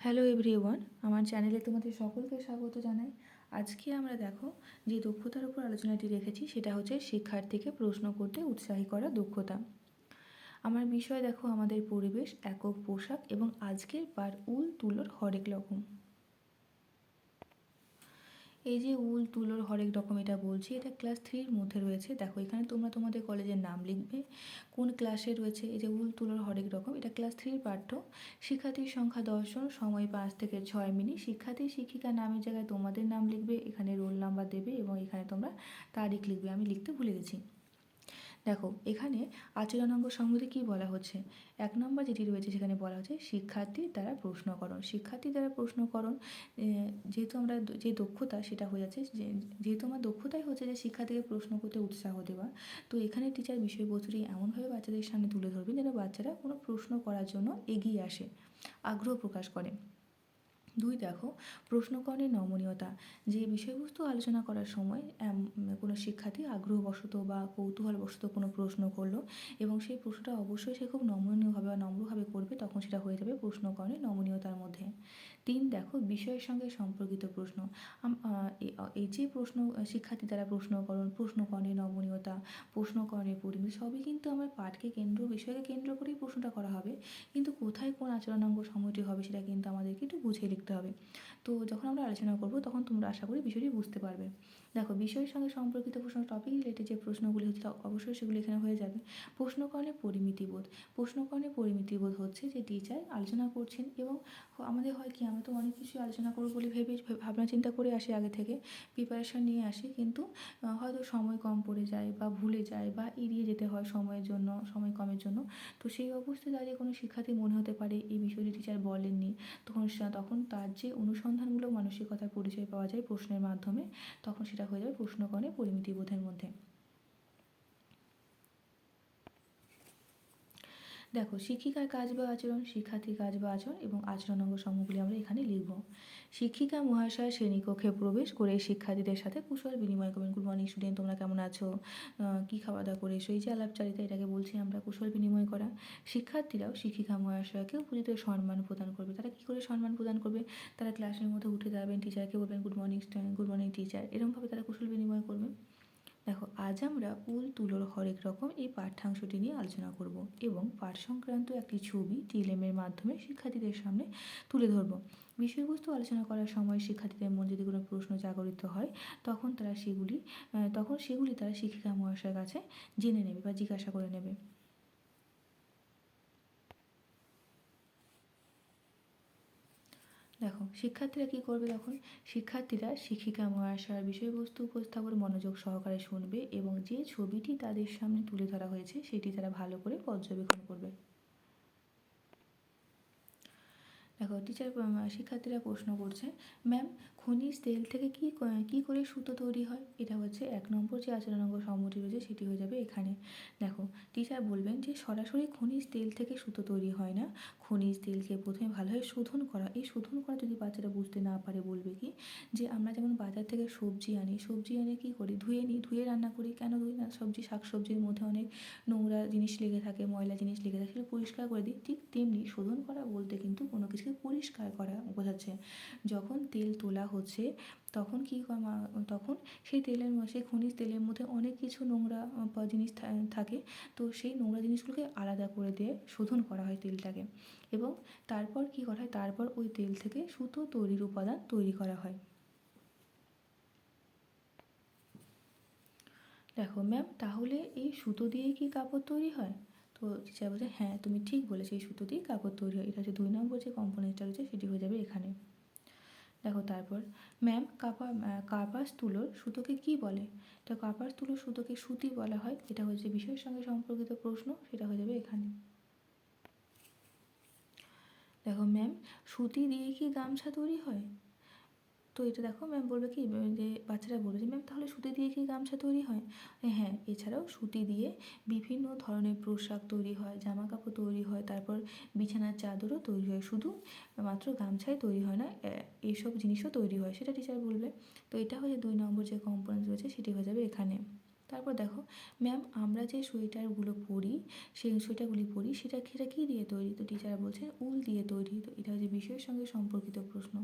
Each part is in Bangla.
হ্যালো এভরিওয়ান আমার চ্যানেলে তোমাদের সকলকে স্বাগত জানাই। আজকে আমরা দেখো যে দক্ষতার উপর আলোচনাটি রেখেছি, সেটা হচ্ছে শিক্ষার্থীকে প্রশ্ন করতে উৎসাহী করা দক্ষতা। আমার বিষয় দেখো আমাদের পরিবেশ, একক পোশাক এবং আজকের বার উল তুলোর হরেক রকম। এই যে উল, তুলোর হরেক রকম এটা বলছি, এটা ক্লাস থ্রির মধ্যে রয়েছে। দেখো, এখানে তোমরা তোমাদের কলেজের নাম লিখবে, কোন ক্লাসে রয়েছে, এই যে উল, তুলোর হরেক রকম, এটা ক্লাস থ্রির পাঠ্য। শিক্ষার্থীর সংখ্যা দশজন, সময় পাঁচ থেকে ছয় মিনিট। শিক্ষার্থী, শিক্ষিকা নামের জায়গায় তোমাদের নাম লিখবে, এখানে রোল নাম্বার দেবে এবং এখানে তোমরা তারিখ লিখবে। আমি লিখতে ভুলে গেছি। দেখো, এখানে আচরণাঙ্গ সম্বন্ধে কী বলা হচ্ছে? এক নম্বর যেটি রয়েছে সেখানে বলা হচ্ছে শিক্ষার্থীর দ্বারা প্রশ্নকরণ। শিক্ষার্থীর দ্বারা প্রশ্নকরণ যেহেতু আমরা যে দক্ষতা সেটা হয়ে যাচ্ছে যেহেতু আমার দক্ষতাই হচ্ছে যে শিক্ষার্থীকে প্রশ্ন করতে উৎসাহ দেওয়া, তো এখানে টিচার বিষয়বস্তুটি এমনভাবে বাচ্চাদের সামনে তুলে ধরবেন যেন বাচ্চারা কোনো প্রশ্ন করার জন্য এগিয়ে আসে, আগ্রহ প্রকাশ করে। দুই দেখো প্রশ্নকরণের নমনীয়তা। যে বিষয়বস্তু আলোচনা করার সময় কোনো শিক্ষার্থী আগ্রহবশত বা কৌতূহলবশত কোনো প্রশ্ন করল এবং সেই প্রশ্নটা অবশ্যই সে খুব নমনীয়ভাবে বা নম্রভাবে করবে, তখন সেটা হয়ে যাবে প্রশ্নকরণের নমনীয়তার মধ্যে। তিন দেখো, বিষয়ের সঙ্গে সম্পর্কিত প্রশ্ন। এই যে প্রশ্ন, শিক্ষার্থী দ্বারা প্রশ্নকরণ প্রশ্নকরণের নমনীয়তা প্রশ্নকরণের পরিমিতি, সবই কিন্তু আমার পাঠকে কেন্দ্র, বিষয়কে কেন্দ্র করেই প্রশ্নটা করা হবে। কিন্তু কোথায় কোন আচরণাঙ্গ সময়টি হবে সেটা কিন্তু আমাদেরকে একটু বুঝে লিখতে হবে। তো যখন আমরা আলোচনা করব তখন তোমরা আশা করি বিষয়টি বুঝতে পারবে। দেখো, বিষয়ের সঙ্গে সম্পর্কিত প্রশ্ন টপিক রিলেটেড যে প্রশ্নগুলি হচ্ছে অবশ্যই সেগুলি এখানে হয়ে যাবে। প্রশ্নকরণের পরিমিতিবোধ। প্রশ্নকরণের পরিমিতিবোধ হচ্ছে যে টিচার আলোচনা করছেন এবং আমাদের হয় কি, আমরা তো অনেক কিছু আলোচনা করব বলে ভেবে, ভাবনা চিন্তা করে আসি আগে থেকে প্রিপারেশান নিয়ে আসি, কিন্তু হয়তো সময় কম পড়ে যায় বা ভুলে যায় বা এড়িয়ে যেতে হয় সময়ের জন্য, সময় কমের জন্য। তো সেই অবস্থায় দাঁড়িয়ে কোনো শিক্ষার্থী মনে হতে পারে এই বিষয়টি টিচার বলেননি। তখন তখন তার যে অনুসন্ধানমূলক মানসিকতার পরিচয় পাওয়া যায় প্রশ্নের মাধ্যমে, তখন সেটা হয়ে যাবে প্রশ্নগণে পরিমিতি বোধের মধ্যে। দেখো, শিক্ষিকার কাজ বা আচরণ, শিক্ষার্থীর কাজ বা আচরণ এবং আচরণাঙ্গ সমূহগুলি আমরা এখানে লিখব। শিক্ষিকা, মহাশয়, শ্রেণীকক্ষে প্রবেশ করে শিক্ষার্থীদের সাথে কুশল বিনিময় করবেন। গুড মর্নিং স্টুডেন্ট তোমরা কেমন আছো? কী খাওয়া দাওয়া করেছ? এই যে আলাপচারিতা, এটাকে বলছি আমরা, কুশল বিনিময় করা। শিক্ষার্থীরাও শিক্ষিকা, মহাশয়কে উপযুক্ত সম্মান প্রদান করবে। তারা কী করে সম্মান প্রদান করবে? তারা ক্লাসের মধ্যে উঠে দাঁড়াবেন টিচারকে বলবেন good morning good morning teacher এরকমভাবে তারা কুশল বিনিময় করবে। দেখো, আজ আমরা উল তুলোর হরেক রকম এই পাঠ্যাংশটি নিয়ে আলোচনা করব এবং পাঠ সংক্রান্ত একটি ছবি টিএলএমের মাধ্যমে শিক্ষার্থীদের সামনে তুলে ধরব। বিষয়বস্তু আলোচনা করার সময় শিক্ষার্থীদের মন যদি কোনো প্রশ্ন জাগরিত হয়, তখন তারা সেগুলি তখন সেগুলি তারা শিক্ষিকা মহাশয়ের কাছে জেনে নেবে বা জিজ্ঞাসা করে নেবে। দেখো, শিক্ষার্থীরা কি করবে তখন? শিক্ষার্থীরা শিক্ষিকা মহাশয়ের বিষয়বস্তু উপস্থাপন মনোযোগ সহকারে শুনবে এবং যে ছবিটি তাদের সামনে তুলে ধরা হয়েছে, সেটি তারা ভালো করে পর্যবেক্ষণ করবে। দেখো টিচার শিক্ষার্থীরা প্রশ্ন করছে ম্যাম খনিজ তেল থেকে কী কী করে সুতো তৈরি হয়? এটা হচ্ছে এক নম্বর যে আচরণাঙ্গ সমূহটি রয়েছে, সেটি হয়ে যাবে এখানে। দেখো টিচার বলবেন যে, সরাসরি খনিজ তেল থেকে সুতো তৈরি হয় না। খনিজ তেলকে প্রথমে ভালোভাবে শোধন করা, এই শোধন করা যদি বাচ্চারা বুঝতে না পারে, বলবে কি? যে, আমরা যেমন বাজার থেকে সবজি আনি, সবজি এনে কী করি? ধুয়ে নিই, ধুয়ে রান্না করি, কেন ধুই না? সবজি শাক সবজির মধ্যে অনেক নোংরা জিনিস লেগে থাকে, ময়লা জিনিস লেগে থাকে, সেগুলো পরিষ্কার করে দিই। ঠিক তেমনি শোধন করা বলতে কিন্তু পরিষ্কার করা বোঝাচ্ছে। যখন তেল তোলা হচ্ছে, তখন কী তখন সেই তেলের সেই খনিজ তেলের মধ্যে অনেক কিছু নোংরা জিনিস থাকে। তো সেই নোংরা জিনিসগুলোকে আলাদা করে দিয়ে শোধন করা হয় তেলটাকে। এবং তারপর কী করা হয়? তারপর ওই তেল থেকে সুতো তৈরির উপাদান তৈরি করা হয়। দেখো ম্যাম তাহলে এই সুতো দিয়েই কি কাপড় তৈরি হয়? তো টিচার বলছে হ্যাঁ তুমি ঠিক বলেছ এই সুতো দিয়ে কাপড় তৈরি হয়। এটা হচ্ছে দুই নম্বর যে কম্পোনেন্টটা রয়েছে সেটি হয়ে যাবে এখানে। দেখো তারপর ম্যাম কাপা কার্পাস তুলোর সুতোকে কি বলে? তো কার্পাস তুলোর সুতোকে সুতি বলা হয়। এটা হচ্ছে বিষয়ের সঙ্গে সম্পর্কিত প্রশ্ন, সেটা হয়ে যাবে এখানে। দেখো ম্যাম সুতি দিয়ে কি গামছা তৈরি হয়? তো এটা দেখো ম্যাম বলবে কি যে বাচ্চারা বলবে যে ম্যাম তাহলে সুতি দিয়ে কি গামছা তৈরি হয়? হ্যাঁ এছাড়াও সুতি দিয়ে বিভিন্ন ধরনের পোশাক তৈরি হয় জামা কাপড় তৈরি হয়, তারপর বিছানার চাদরও তৈরি হয়। শুধু মাত্র গামছাই তৈরি হয় না এইসব জিনিসও তৈরি হয়, সেটা টিচার বলবে। তো এটা হচ্ছে দুই নম্বর যে কম্পোনেন্ট রয়েছে, সেটি হয়ে যাবে এখানে। তারপর দেখো ম্যাম আমরা যে সোয়েটারগুলো পরি, সেই সোয়েটারগুলি পরি, সেটা সেটা কী দিয়ে তৈরি? তো টিচার বলছে, উল দিয়ে তৈরি। তো এটা হচ্ছে বিষয়ের সঙ্গে সম্পর্কিত প্রশ্ন।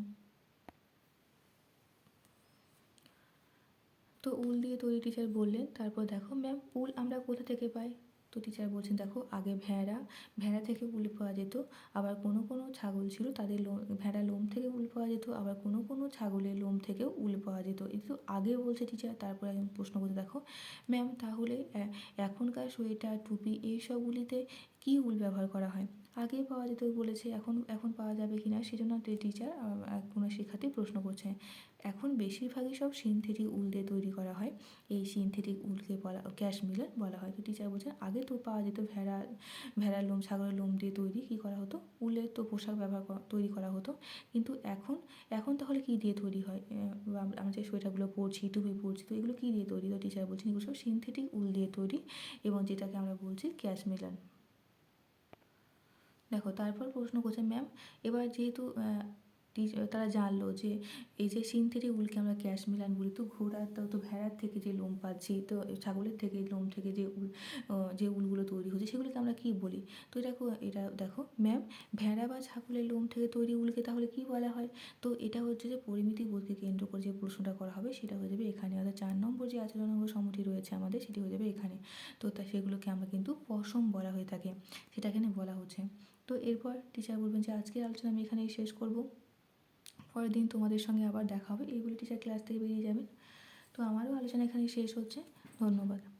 তো উল দিয়ে তৈরি টিচার বললেন, তারপর দেখো ম্যাম উল আমরা কোথা থেকে পাই? তো টিচার বলছেন, দেখো, আগে ভেড়া ভেড়া থেকে উল পাওয়া যেত, আবার কোনো কোনো ছাগল ছিল তাদের লোম ভেড়া লোম থেকে উল পাওয়া যেত, আবার কোনো কোনো ছাগলের লোম থেকেও উল পাওয়া যেত। তো আগে বলছে টিচার তারপরে একজন প্রশ্ন করতে দেখো ম্যাম তাহলে এখনকার সোয়েটার, টুপি এইসবগুলিতে কী উল ব্যবহার করা হয়? আগে পাওয়া যেত বলেছে, এখন এখন পাওয়া যাবে কি না সেজন্য টিচার কোনো শিক্ষার্থী প্রশ্ন করছে। এখন বেশিরভাগই সব সিনথেটিক উল দিয়ে তৈরি করা হয়। এই সিনথেটিক উলকে বলা ক্যাশমিলার বলা হয়। তো টিচার বলছেন আগে তো পাওয়া যেত ভেড়া, ভেড়ার লোম, ছাগলের লোম দিয়ে তৈরি, কী করা হতো? উলের তো পোশাক ব্যবহার তৈরি করা হতো। কিন্তু এখন এখন তাহলে কী দিয়ে তৈরি হয়? আমরা যে সোয়েটারগুলো পরছি, টুপি পরছি, তো এগুলো কী দিয়ে তৈরি? তো টিচার বলছেন এগুলো সব সিনথেটিক উল দিয়ে তৈরি এবং যেটাকে আমরা বলছি ক্যাশমিলার দেখো, তারপর প্রশ্ন করছে, ম্যাম, এবার যেহেতু তারা জানলো যে এই যে সিনথেটিক উলকে আমরা ক্যাশমিলান বলি, তো ঘোড়ার তো তো ভেড়ার থেকে যে লোম পাচ্ছি, তো ছাগলের থেকে লোম থেকে যে উল যে উলগুলো তৈরি হচ্ছে, সেগুলোকে আমরা কী বলি? তো এটা এটা দেখো, ম্যাম, ভেড়া বা ছাগলের লোম থেকে তৈরি উলকে তাহলে কী বলা হয়? তো এটা হচ্ছে যে পরিমিতি বোধকে কেন্দ্র করে যে প্রশ্নটা করা হবে, সেটা হয়ে যাবে এখানে। অর্থাৎ চার নম্বর যে আচরণ নম্বর সমটি রয়েছে আমাদের, সেটি হয়ে যাবে এখানে। তো তা, সেগুলোকে আমরা কিন্তু পশম বলা হয়ে থাকে। সেটা এখানে বলা হচ্ছে। তো এরপর টিচার বলবেন যে, আজকের আলোচনা আমি এখানেই শেষ করব। পরের দিন তোমাদের সঙ্গে আবার দেখা হবে। এইগুলো টিচার ক্লাস থেকে বেরিয়ে যাবেন তো আমারও আলোচনা এখানেই শেষ হচ্ছে। ধন্যবাদ।